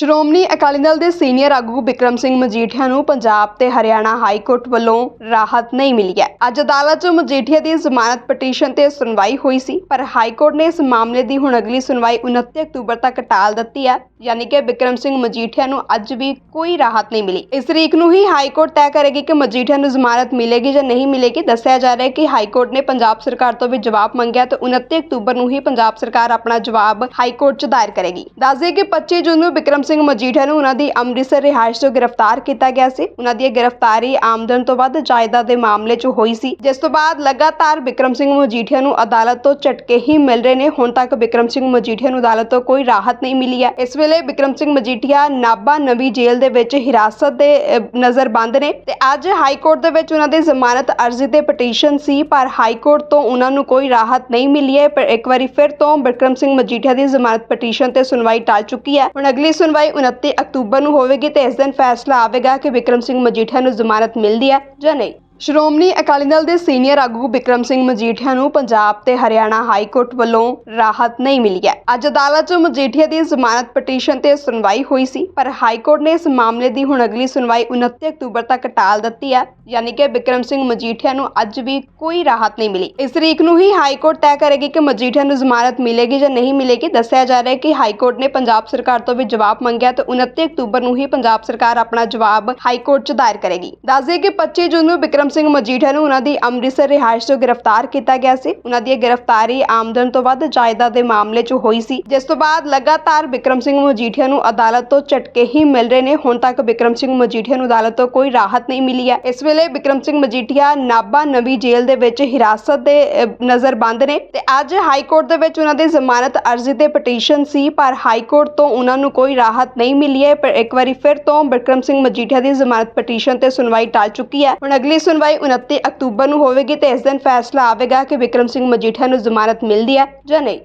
ਸ਼੍ਰੋਮਣੀ ਅਕਾਲੀ ਦਲ ਦੇ ਸੀਨੀਅਰ ਆਗੂ ਬਿਕਰਮ ਸਿੰਘ ਮਜੀਠੀਆ ਨੂੰ ਪੰਜਾਬ ਤੇ ਹਰਿਆਣਾ ਹਾਈ ਕੋਰਟ ਵੱਲੋਂ ਰਾਹਤ ਨਹੀਂ ਮਿਲੀ ਹੈ। ਅੱਜ ਅਦਾਲਤ 'ਚ ਮਜੀਠੀਆ ਦੀ ਜ਼ਮਾਨਤ ਪਟੀਸ਼ਨ ਤੇ ਸੁਣਵਾਈ ਹੋਈ ਸੀ, ਪਰ ਹਾਈ ਕੋਰਟ ਨੇ ਇਸ ਮਾਮਲੇ ਦੀ ਹੁਣ ਅਗਲੀ ਸੁਣਵਾਈ 29 ਅਕਤੂਬਰ ਤੱਕ ਟਾਲ ਦਿੱਤੀ ਹੈ, ਯਾਨੀ ਕਿ ਬਿਕਰਮ ਸਿੰਘ ਮਜੀਠੀਆ ਨੂੰ ਅੱਜ ਵੀ ਕੋਈ ਰਾਹਤ ਨਹੀਂ ਮਿਲੀ। ਇਸ ਤਰੀਕ ਨੂੰ ਹੀ ਹਾਈ ਕੋਰਟ ਤੈਅ ਕਰੇਗੀ ਕਿ ਮਜੀਠੀਆ ਨੂੰ ਜ਼ਮਾਨਤ ਮਿਲੇਗੀ ਜਾਂ ਨਹੀਂ ਮਿਲੇਗੀ। ਦੱਸਿਆ ਜਾ ਰਿਹਾ ਹੈ ਕਿ ਹਾਈ ਕੋਰਟ ਨੇ ਪੰਜਾਬ ਸਰਕਾਰ ਤੋਂ ਵੀ ਜਵਾਬ ਮੰਗਿਆ ਤੇ 29 ਅਕਤੂਬਰ ਨੂੰ ਹੀ ਪੰਜਾਬ ਸਰਕਾਰ ਆਪਣਾ ਜਵਾਬ ਹਾਈ ਕੋਰਟ 'ਚ ਦਾਇਰ ਕਰੇਗੀ। ਦੱਸ ਕਿ 25 ਜੂਨ ਨੂੰ ਬਿਕਰਮ ਸਿੰਘ ਮਜੀਠੀਆ ਨੂੰ ਉਹਨਾਂ ਦੀ ਅੰਮ੍ਰਿਤਸਰ ਰਿਹਾਇਸ਼ ਤੋਂ ਗ੍ਰਿਫਤਾਰ ਕੀਤਾ ਗਿਆ ਸੀ। ਉਹਨਾਂ ਦੀ ਗ੍ਰਿਫਤਾਰੀ ਆਮਦਨ ਤੋਂ ਵੱਧ ਜਾਇਦਾਦ ਦੇ ਮਾਮਲੇ 'ਚ ਹੋਈ ਸੀ। ਜਿਸ ਤੋਂ ਬਾਅਦ ਲਗਾਤਾਰ ਬਿਕਰਮ ਸਿੰਘ ਮਜੀਠੀਆ ਨੂੰ ਅਦਾਲਤ ਤੋਂ ਝਟਕੇ ਹੀ ਮਿਲ ਰਹੇ ਨੇ। ਹੁਣ ਤੱਕ ਬਿਕਰਮ ਸਿੰਘ ਮਜੀਠੀਆ ਨੂੰ ਅਦਾਲਤ ਤੋਂ ਕੋਈ ਰਾਹਤ ਨਹੀਂ ਮਿਲੀ ਹੈ। ਇਸ ਵੇਲੇ ਬਿਕਰਮ ਸਿੰਘ ਮਜੀਠੀਆ ਨਾਭਾ ਨਵੀਂ ਜੇਲ੍ਹ ਦੇ ਵਿੱਚ ਹਿਰਾਸਤ ਦੇ ਅਹ, ਨਜ਼ਰਬੰਦ ਨੇ ਤੇ ਅੱਜ ਹਾਈ ਕੋਰਟ ਦੇ ਵਿੱਚ ਉਹਨਾਂ ਦੀ ਜ਼ਮਾਨਤ ਅਰਜ਼ੀ ਤੇ ਪਟੀਸ਼ਨ ਸੀ ਪਰ ਹਾਈ ਕੋਰਟ ਤੋਂ ਉਹਨਾਂ ਨੂੰ ਕੋਈ ਰਾਹਤ ਨਹੀਂ ਮਿਲੀ ਹੈ। ਪਰ ਇੱਕ ਵਾਰੀ ਫਿਰ ਤੋਂ ਬਿਕਰਮ ਸਿੰਘ ਮਜੀਠੀਆ ਦੀ ਜ਼ਮਾਨਤ ਪਟੀਸ਼ਨ ਤੇ ਸੁਣਵਾਈ ਟਾਲ ਚੁੱਕੀ ਹੈ। ਹੁਣ ਅਗਲੀ ਸੁਣਵਾਈ 29 ਅਕਤੂਬਰ ਨੂੰ ਹੋਵੇਗੀ ਤੇ ਇਸ ਦਿਨ ਫੈਸਲਾ ਆਵੇਗਾ ਕਿ ਬਿਕਰਮ ਸਿੰਘ ਮਜੀਠੀਆ ਨੂੰ ਜ਼ਮਾਨਤ ਮਿਲਦੀ ਹੈ ਜਾਂ ਨਹੀਂ। ਸ਼੍ਰੋਮਣੀ ਅਕਾਲੀ ਦਲ ਦੇ ਸੀਨੀਅਰ ਆਗੂ ਬਿਕਰਮ ਸਿੰਘ ਮਜੀਠੀਆ ਨੂੰ ਪੰਜਾਬ ਤੇ ਹਰਿਆਣਾ ਹਾਈ ਕੋਰਟ ਵੱਲੋਂ ਰਾਹਤ ਨਹੀਂ ਮਿਲੀ ਹੈ। ਅੱਜ ਅਦਾਲਤ 'ਚ ਮਜੀਠੀਆ ਦੀ ਜ਼ਮਾਨਤ ਪਟੀਸ਼ਨ ਤੇ ਸੁਣਵਾਈ ਹੋਈ ਸੀ, ਪਰ ਹਾਈ ਕੋਰਟ ਨੇ ਇਸ ਮਾਮਲੇ ਦੀ ਹੁਣ ਅਗਲੀ ਸੁਣਵਾਈ 29 ਅਕਤੂਬਰ ਤੱਕ ਟਾਲ ਦਿੱਤੀ ਹੈ, ਯਾਨੀ ਕਿ ਬਿਕਰਮ ਸਿੰਘ ਮਜੀਠੀਆ ਨੂੰ ਅੱਜ ਵੀ ਕੋਈ ਰਾਹਤ ਨਹੀਂ ਮਿਲੀ। ਇਸ ਤਰੀਕ ਨੂੰ ਹੀ ਹਾਈ ਕੋਰਟ ਤੈਅ ਕਰੇਗੀ ਕਿ ਮਜੀਠੀਆ ਨੂੰ ਜ਼ਮਾਨਤ ਮਿਲੇਗੀ ਜਾਂ ਨਹੀਂ ਮਿਲੇਗੀ। ਦੱਸਿਆ ਜਾ ਰਿਹਾ ਹੈ ਕਿ ਹਾਈ ਕੋਰਟ ਨੇ ਪੰਜਾਬ ਸਰਕਾਰ ਤੋਂ ਵੀ ਜਵਾਬ ਮੰਗਿਆ ਤੇ 29 ਅਕਤੂਬਰ ਨੂੰ ਹੀ ਪੰਜਾਬ ਸਰਕਾਰ ਆਪਣਾ ਜਵਾਬ ਹਾਈ ਕੋਰਟ 'ਚ ਦਾਇਰ ਕਰੇਗੀ। ਦੱਸ ਕਿ 25 ਜੂਨ ਨੂੰ ਬਿਕਰਮ ਸਿੰਘ ਮਜੀਠੀਆ ਨੂੰ ਉਹਨਾਂ ਦੀ ਅੰਮ੍ਰਿਤਸਰ ਰਿਹਾਇਸ਼ ਤੋਂ ਗ੍ਰਿਫਤਾਰ ਕੀਤਾ ਗਿਆ ਸੀ। ਉਹਨਾਂ ਦੀ ਗ੍ਰਿਫਤਾਰੀ ਆਮਦਨ ਤੋਂ ਵੱਧ ਜਾਇਦਾਦ ਦੇ ਮਾਮਲੇ 'ਚ ਹੋਈ ਸੀ। ਜਿਸ ਤੋਂ ਬਾਅਦ ਲਗਾਤਾਰ ਬਿਕਰਮ ਸਿੰਘ ਮਜੀਠੀਆ ਨੂੰ ਅਦਾਲਤ ਤੋਂ ਝਟਕੇ ਹੀ ਮਿਲ ਰਹੇ ਨੇ। ਹੁਣ ਤੱਕ ਬਿਕਰਮ ਸਿੰਘ ਮਜੀਠੀਆ ਨੂੰ ਅਦਾਲਤ ਤੋਂ ਕੋਈ ਰਾਹਤ ਨਹੀਂ ਮਿਲੀ ਹੈ। ਇਸ ਵੇਲੇ ਬਿਕਰਮ ਸਿੰਘ ਮਜੀਠੀਆ ਨਾਭਾ ਨਵੀਂ ਜੇਲ੍ਹ ਦੇ ਵਿੱਚ ਹਿਰਾਸਤ ਦੇ ਨਜ਼ਰਬੰਦ ਨੇ ਤੇ ਅੱਜ ਹਾਈ ਕੋਰਟ ਦੇ ਵਿੱਚ ਉਹਨਾਂ ਦੀ ਜ਼ਮਾਨਤ ਅਰਜ਼ੀ ਤੇ ਪਟੀਸ਼ਨ ਸੀ, ਪਰ ਹਾਈ ਕੋਰਟ ਤੋਂ ਉਹਨਾਂ ਨੂੰ ਕੋਈ ਰਾਹਤ ਨਹੀਂ ਮਿਲੀ ਹੈ। ਪਰ ਇੱਕ ਵਾਰੀ ਫਿਰ ਤੋਂ ਬਿਕਰਮ ਸਿੰਘ ਮਜੀਠੀਆ ਦੀ ਜ਼ਮਾਨਤ ਪਟੀਸ਼ਨ ਤੇ ਸੁਣਵਾਈ ਟਾਲ ਚੁੱਕੀ ਹੈ। ਹੁਣ ਅਗਲੀ ਸੁਣਵਾਈ 29 ਅਕਤੂਬਰ ਨੂੰ ਹੋਵੇਗੀ ਤੇ ਇਸ ਦਿਨ ਫੈਸਲਾ ਆਵੇਗਾ ਕਿ ਬਿਕਰਮ ਸਿੰਘ ਮਜੀਠੀਆ ਨੂੰ ਜ਼ਮਾਨਤ ਮਿਲਦੀ ਹੈ ਜਾਂ ਨਹੀਂ।